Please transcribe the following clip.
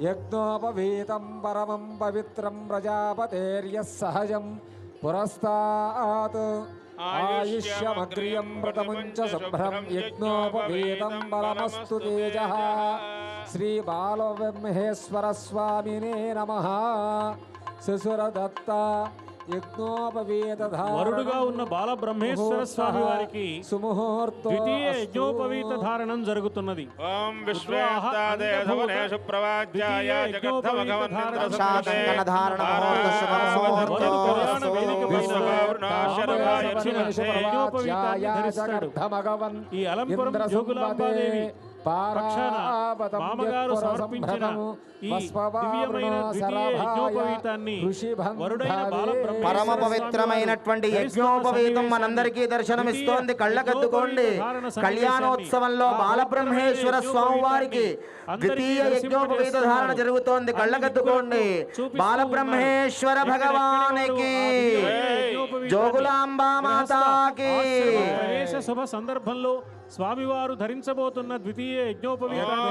यज्ञोपवीतं परमं पवित्रं प्रजापतेर्यः सहजं पुरस्तात्। आयुष्यमग्रियं प्रथमं च शुभ्रं यज्ञोपवीतं परमस्तु तेजः। श्रीबालब्रह्मेश्वरस्वामिने नमः। शिशुरदत्ता వరుడుగా ఉన్న బాలబ్రహ్మేశ్వర స్వామి వారికి సుముహూర్తో ద్వితీయ యజ్ఞోపవీత ధారణం జరుగుతున్నది. ఓం ఈ అలంపురం జోగులాంబాదేవి మామగారు సమర్పించిన ఈ దివ్యమైన ద్వితీయ యజ్ఞోపవీతాన్ని వరుడైన బాలబ్రహ్మేశ్వర పరమ పవిత్రమైనటువంటి యజ్ఞోపవీతం మనందరికీ దర్శనమిస్తోంది. కళ్ళకద్దుకోండి కళ్యాణోత్సవంలో బాలబ్రహ్మేశ్వర స్వామి వారికి ద్వితీయ యజ్ఞోపవీత ధారణ జరుగుతోంది. కళ్ళకద్దుకోండి బాలబ్రహ్మేశ్వర భగవానికి జోగులాంబా మాతాకి. ప్రవేశ శుభ సందర్భంలో స్వామివారు ధరించబోతున్న ద్వితీయ యజ్ఞోపవీతాన్ని